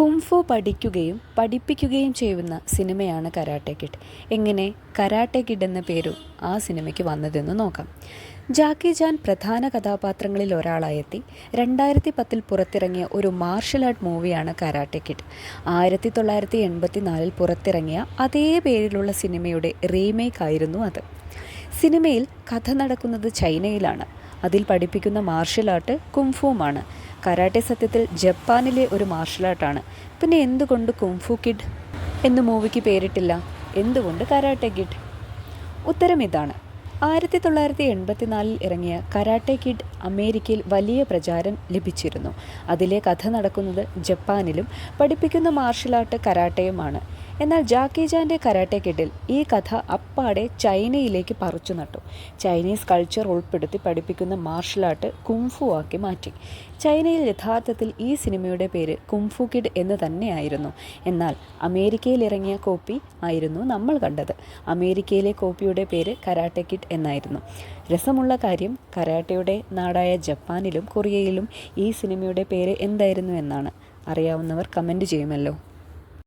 Kung fu പഠിക്കുകയും പഠിപ്പിക്കുകയും ചെയ്യുന്ന സിനിമയാണ് കരാട്ടെ കിഡ് എങ്ങനെ കരാട്ടെ കിഡ് എന്ന പേരും ആ സിനിമയ്ക്ക് വന്നതെന്ന് നോക്കാം. ജാക്കി ജാൻ പ്രധാന കഥാപാത്രങ്ങളിൽ ഒരാളായെത്തി. രണ്ടായിരത്തി പത്തിൽ പുറത്തിറങ്ങിയ ഒരു മാർഷൽ ആർട്ട് മൂവിയാണ് കരാട്ടെ കിഡ് ആയിരത്തി തൊള്ളായിരത്തി എൺപത്തി നാലിൽ പുറത്തിറങ്ങിയ അതേ പേരിലുള്ള സിനിമയുടെ റീമേക്ക് ആയിരുന്നു അത്. സിനിമയിൽ കഥ നടക്കുന്നത് ചൈനയിലാണ്. അതിൽ പഠിപ്പിക്കുന്ന മാർഷൽ ആർട്ട് കുംഫുവുമാണ്. കരാട്ടെ സത്യത്തിൽ ജപ്പാനിലെ ഒരു മാർഷൽ ആർട്ടാണ് പിന്നെ എന്തുകൊണ്ട് കുംഫു കിഡ് എന്ന് മൂവിക്ക് പേരിട്ടില്ല? എന്തുകൊണ്ട് കരാട്ടെ കിഡ്? ഉത്തരം ഇതാണ്. ആയിരത്തി തൊള്ളായിരത്തി എൺപത്തിനാലിൽ ഇറങ്ങിയ കരാട്ടെ കിഡ് അമേരിക്കയിൽ വലിയ പ്രചാരം ലഭിച്ചിരുന്നു. അതിലെ കഥ നടക്കുന്നത് ജപ്പാനിലും പഠിപ്പിക്കുന്ന മാർഷൽ ആർട്ട് കരാട്ടയുമാണ്. എന്നാൽ ജാക്കി ജാന്റെ കരാട്ടെ കിഡിൽ ഈ കഥ അപ്പാടെ ചൈനയിലേക്ക് പറിച്ചു നട്ടു. ചൈനീസ് കൾച്ചർ ഉൾപ്പെടുത്തി പഠിപ്പിക്കുന്ന മാർഷൽ ആർട്ട് കുംഫു ആക്കി മാറ്റി. ചൈനയിൽ യഥാർത്ഥത്തിൽ ഈ സിനിമയുടെ പേര് കുംഫു കിഡ് എന്ന് തന്നെയായിരുന്നു. എന്നാൽ അമേരിക്കയിൽ ഇറങ്ങിയ കോപ്പി ആയിരുന്നു നമ്മൾ കണ്ടത്. അമേരിക്കയിലെ കോപ്പിയുടെ പേര് കരാട്ടെ കിഡ് എന്നായിരുന്നു. രസമുള്ള കാര്യം കരാട്ടയുടെ നാടായ ജപ്പാനിലും കൊറിയയിലും ഈ സിനിമയുടെ പേര് എന്തായിരുന്നു എന്നാണ്. അറിയാവുന്നവർ കമന്റ് ചെയ്യുമല്ലോ.